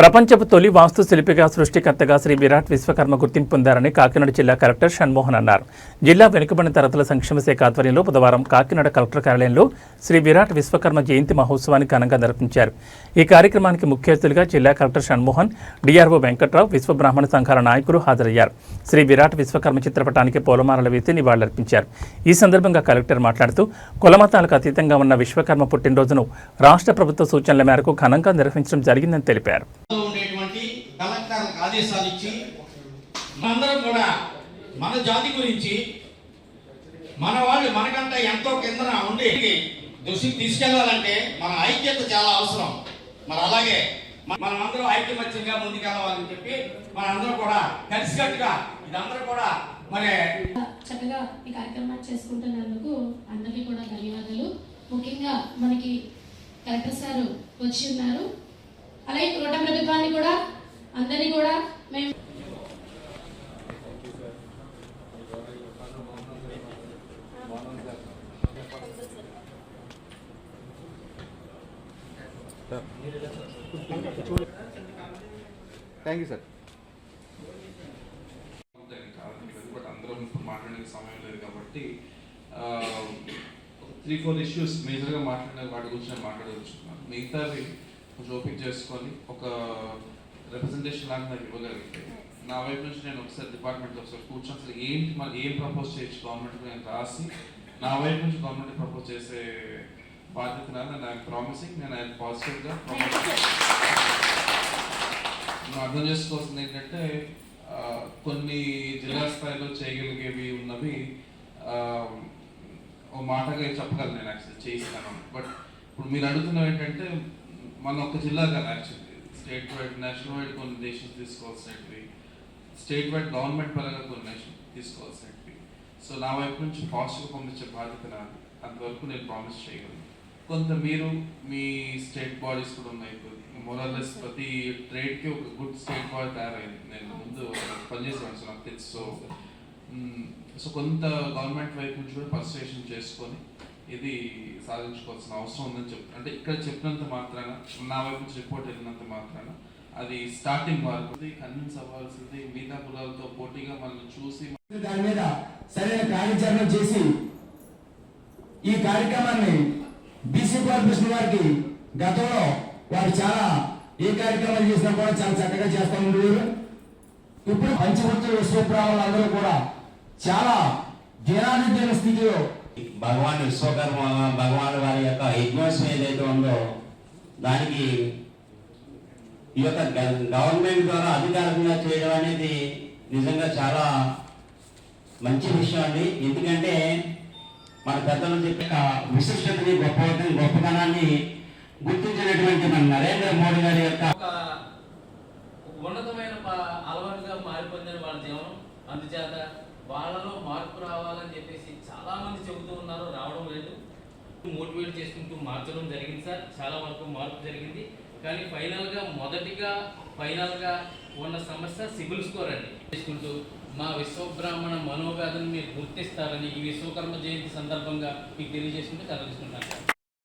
ప్రపంచపు తొలి వాస్తు శిల్పిగా సృష్టికర్తగా శ్రీ విరాట్ విశ్వకర్మ గుర్తింపు పొందారని కాకినాడ జిల్లా కలెక్టర్ షణ్మోహన్ అన్నారు. జిల్లా వెనుకబడిన తరతుల సంక్షేమ శాఖ ఆధ్వర్యంలో బుధవారం కాకినాడ కలెక్టర్ కార్యాలయంలో శ్రీ విరాట్ విశ్వకర్మ జయంతి మహోత్సవాన్ని ఘనంగా నిర్వహించారు. ఈ కార్యక్రమానికి ముఖ్య అతిథులుగా జిల్లా కలెక్టర్ షణ్మోహన్ డిఆర్ఓ వెంకట్రావు విశ్వ బ్రాహ్మణ సంఘాల నాయకులు హాజరయ్యారు. శ్రీ విరాట్ విశ్వకర్మ చిత్రపటానికి పూలమాలలు వేసి నివాళులర్పించారు. ఈ సందర్భంగా కలెక్టర్ మాట్లాడుతూ కులమతాలకు అతీతంగా ఉన్న విశ్వకర్మ పుట్టినరోజును రాష్ట్ర ప్రభుత్వ సూచనల మేరకు ఘనంగా నిర్వహించడం జరిగిందని తెలిపారు. ఆదేశాలు ఇచ్చి మనందరం కూడా మన జాతి గురించి మన వాళ్ళు మనకంటే ఎంతో కిందన ఉండి దృష్టికి తీసుకెళ్ళాలంటే మన ఐక్యత చాలా అవసరం. మరి అలాగే మనం అందరం ఐక్యమత్యంగా ముందుకెళ్ళాలని చెప్పి మన కూడా కలిసికట్టుగా ఇదందరూ కూడా మరి చక్కగా ఈ కార్యక్రమాన్ని చేసుకుంటున్నందుకు అందరికీ కూడా ధన్యవాదాలు. ముఖ్యంగా మనకి కలెక్టర్ సార్ వచ్చి ఉన్నారు. అలాగే కోట ప్రభుత్వాన్ని కూడా అందరినీ కూడా మేము థ్యాంక్ యూ సార్ మాట్లాడే సమయం లేదు కాబట్టి త్రీ ఫోర్ ఇష్యూస్ మేజర్గా మాట్లాడిన వాటి గురించి నేను మాట్లాడదలుచుకున్నాను. మిగతావి కొంచెం ఓపిక చేసుకొని ఒక రిప్రజెంటేషన్ లాగా నాకు ఇవ్వగలిగితే నా వైపు నుంచి నేను ఒకసారి డిపార్ట్మెంట్ ఒకసారి కూర్చొని అసలు ఏంటి మరి ఏం ప్రపోజ్ చేయొచ్చు గవర్నమెంట్కి నేను రాసి నా వైపు నుంచి గవర్నమెంట్ ప్రపోజ్ చేసే బాధ్యత నాది నేను ఐఎమ్ ప్రామిసింగ్ నేను ఐఎమ్ పాజిటివ్గా మనం అర్థం చేసుకోవాల్సింది ఏంటంటే కొన్ని జిల్లా స్థాయిలో చేయగలిగేవి ఉన్నవి ఓ మాటగా చెప్పగలను నేను యాక్చువల్లీ చేయిస్తాను బట్ ఇప్పుడు మీరు అడుగుతున్నవి ఏంటంటే మన ఒక జిల్లా కాదు actually state wide national wide కొన్ని డెసిషన్స్ తీసుకోవాల్సినవి స్టేట్ వైడ్ గవర్నమెంట్ పరంగా కొన్ని డెసిషన్ తీసుకోవాల్సినవి సో నా వైపు నుంచి పాజిటివ్ పంపించే బాధ్యత నాది. అంతవరకు నేను ప్రామిస్ చేయగలను. కొంత మీరు మీ స్టేట్ బాడీస్ కూడా ఉన్నాయి. మొరల్లెస్ ప్రతి ట్రేడ్కి ఒక గుడ్ స్టేట్ బాడీ తయారైంది. నేను ముందు పనిచేసాను సో నాకు తెలుసు. సో సో mm, కొంత గవర్నమెంట్ వైపు నుంచి కూడా పర్సువేషన్ చేసుకొని ఇది సాధించుకోవాల్సిన అవసరం ఉందని చెప్తాను అంటే ఇక్కడ చెప్పినంత మాత్రాన నా వైపు నుంచి రిపోర్ట్ వెళ్ళినంత మాత్రాన అది స్టార్టింగ్ వరకు కన్విన్స్ అవ్వాల్సింది మిగతా కులాలతో పోటీగా మనల్ని చూసి దాని మీద సరైన కార్యాచరణ చేసి ఈ కార్యక్రమాన్ని బీసీ కార్పొరేషన్ వారికి గతంలో వారు చాలా ఏ కార్యక్రమాలు చేసినా కూడా చాలా చక్కగా చేస్తూ ఉండేవారు. ఇప్పుడు పంచవర్తుల విశ్వబ్రాహ్మణులు అందరూ కూడా చాలా దీనాదిద్యన స్థితిలో భగవాన్ విశ్వకర్మ భగవాన్ వారి యొక్క యజ్ఞోత్సవం ఏదైతే ఉందో దానికి ఈ యొక్క గ- గవర్నమెంట్ ద్వారా అధికారికంగా చేయడం అనేది నిజంగా చాలా మంచి విషయం అండి. ఎందుకంటే మన పెద్దలు చెప్పిన విశిష్టతని గొప్ప గొప్పతనాన్ని గుర్తించినటువంటి మన నరేంద్ర మోడీ గారి యొక్క ఉన్నతమైన అలవాటుగా మారిపోయిందని వాళ్ళ జీవనం. అందుచేత వాళ్ళలో చెప్పేసి చాలామంది చెబుతూ ఉన్నారు రావడం లేదు. మోటివేట్ చేసుకుంటూ మార్చడం జరిగింది సార్. చాలా వరకు మార్పు జరిగింది. కానీ ఫైనల్గా మొదటిగా ఫైనల్గా ఉన్న సమస్య సిబిల్ స్కోర్ అండి. చేసుకుంటూ మా విశ్వబ్రాహ్మణ మనోగాథను మీరు గుర్తిస్తారని ఈ విశ్వకర్మ జయంతి సందర్భంగా మీకు తెలియజేసుకుంటూ కలగజేసుకుంటాను